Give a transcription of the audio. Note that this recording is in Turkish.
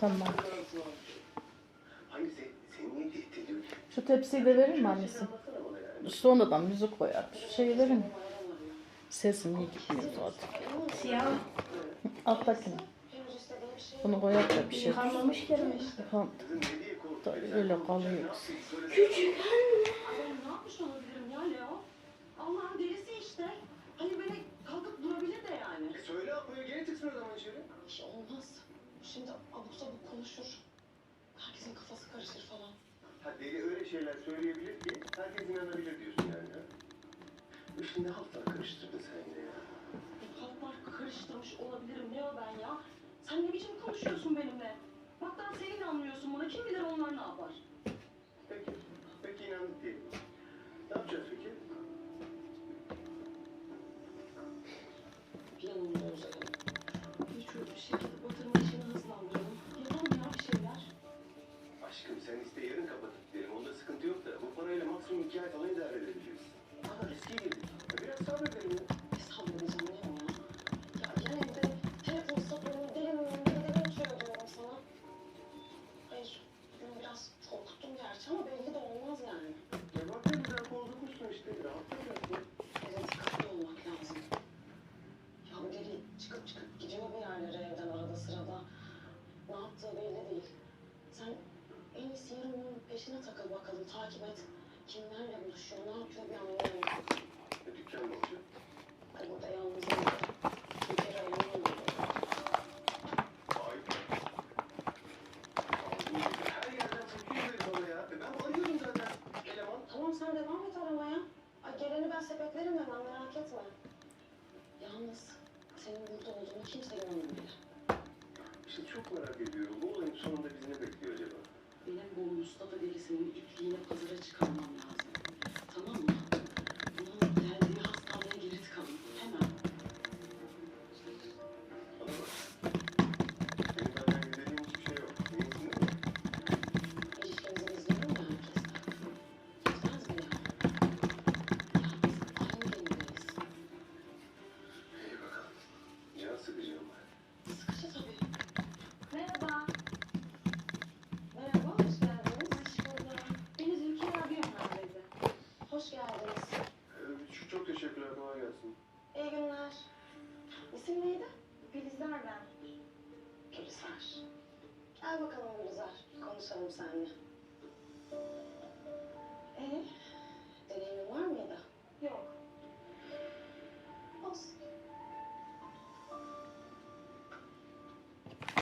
Tamam. Niye? Şu tepsiyi de verir mi annesi? Sonradan müzik koyar. Şu şeyi verir mi? Sesim iyi gitmiyor zaten. Siyah. Alttakini. Bunu koyar da bir şey. Yıkanmamış gelmiş. Yıkan- da öyle kalıyor. Adam ne yapmış olabilirim ya Leo? Allah'ın delisi işte. Hani böyle kalkıp durabilir de yani. E söyle Apo'ya geri tıksın o zaman içeri. İş olmaz. Şimdi abuk sabuk konuşur. Herkesin kafası karışır falan. Ha deli öyle şeyler söyleyebilir ki herkes inanabilir diyorsun yani. Ha? Ne haltlar karıştırdın sen ya. Halklar karıştırmış olabilirim Leo ben ya. Sen ne biçim konuşuyorsun benimle? Bak sen sen inanmıyorsun bana. Kim bilir onlar ne yapar? Takip et. Kimlerle buluşuyor, ne yapıyor bir anlayalım. Ya dükkan ne olacak? Ay burada yalnızım. Bir kere ayırmam lazım. Ay. Allah'ım, Her yerden beni bana ya. E Ben arıyorum zaten. Eleman. Tamam sen devam et aramaya. Ay geleni ben sepetlerim hemen merak etme. Yalnız senin burada olduğunu kimse görmemeli. İşte çok merak ediyorum. Bu olayın sonunda bizi ne Mustafa delisinin ipliğini pazara çıkarmam lazım. Ee, çok- Çok teşekkürler. Kolay gelsin. İyi günler. İsim neydi? Gülizar ben. Gülizar. Gel bakalım Gülizar. Konuşalım seninle.